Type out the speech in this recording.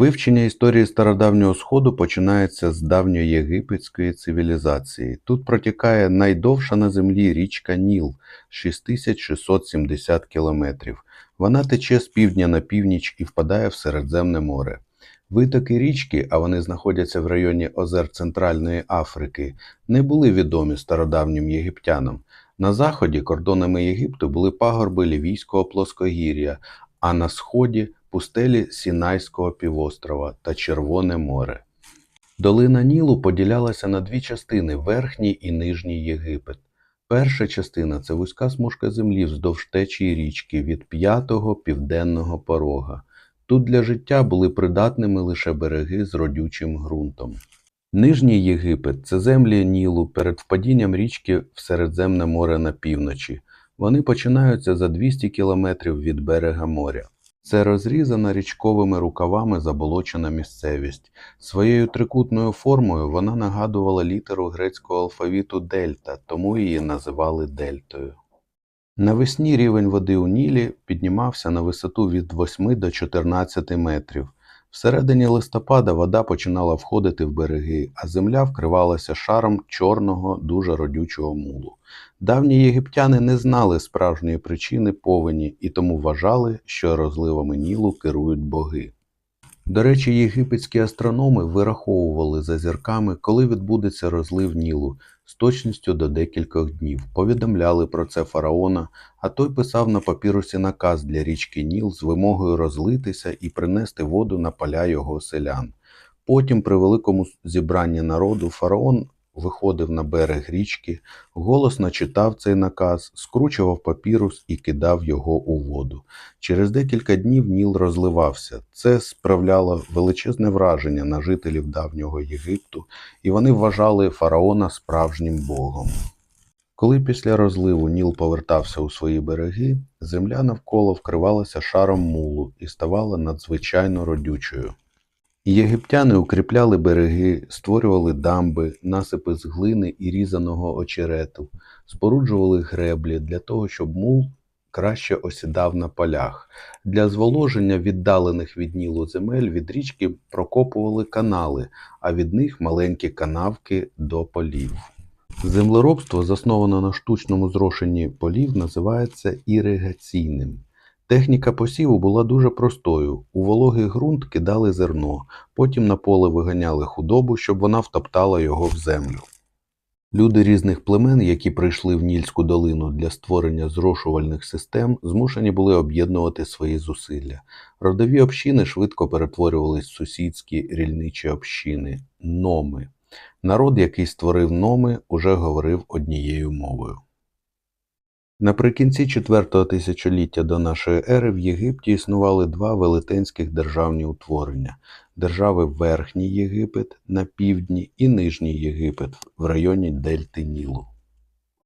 Вивчення історії стародавнього Сходу починається з давньоєгипетської цивілізації. Тут протікає найдовша на землі річка Ніл 6670 кілометрів. Вона тече з півдня на північ і впадає в Середземне море. Витоки річки, а вони знаходяться в районі озер Центральної Африки, не були відомі стародавнім єгиптянам. На заході кордонами Єгипту були пагорби Лівійського плоскогір'я, а на сході пустелі Сінайського півострова та Червоне море. Долина Нілу поділялася на дві частини Верхній і Нижній Єгипет. Перша частина це вузька смужка землі вздовж течії річки від п'ятого південного порога. Тут для життя були придатними лише береги з родючим ґрунтом. Нижній Єгипет це землі Нілу перед впадінням річки в Середземне море на півночі. Вони починаються за 200 кілометрів від берега моря. Це розрізана річковими рукавами заболочена місцевість. Своєю трикутною формою вона нагадувала літеру грецького алфавіту дельта, тому її називали дельтою. Навесні рівень води у Нілі піднімався на висоту від 8 до 14 метрів. Всередині листопада вода починала входити в береги, а земля вкривалася шаром чорного, дуже родючого мулу. Давні єгиптяни не знали справжньої причини повені і тому вважали, що розливами Нілу керують боги. До речі, єгипетські астрономи вираховували за зірками, коли відбудеться розлив Нілу з точністю до декількох днів. Повідомляли про це фараона, а той писав на папірусі наказ для річки Ніл з вимогою розлитися і принести воду на поля його селян. Потім, при великому зібранні народу, фараон виходив на берег річки, голосно читав цей наказ, скручував папірус і кидав його у воду. Через декілька днів Ніл розливався. Це справляло величезне враження на жителів давнього Єгипту, і вони вважали фараона справжнім богом. Коли після розливу Ніл повертався у свої береги, земля навколо вкривалася шаром мулу і ставала надзвичайно родючою. Єгиптяни укріпляли береги, створювали дамби, насипи з глини і різаного очерету, споруджували греблі для того, щоб мул краще осідав на полях. Для зволоження віддалених від Нілу земель від річки прокопували канали, а від них маленькі канавки до полів. Землеробство, засноване на штучному зрошенні полів, називається іригаційним. Техніка посіву була дуже простою. У вологий ґрунт кидали зерно, потім на поле виганяли худобу, щоб вона втоптала його в землю. Люди різних племен, які прийшли в Нільську долину для створення зрошувальних систем, змушені були об'єднувати свої зусилля. Родові общини швидко перетворювались в сусідські рільничі общини номи. Народ, який створив номи, уже говорив однією мовою. Наприкінці четвертого тисячоліття до нашої ери в Єгипті існували два велетенських державні утворення держави Верхній Єгипет на півдні і Нижній Єгипет в районі Дельти Нілу.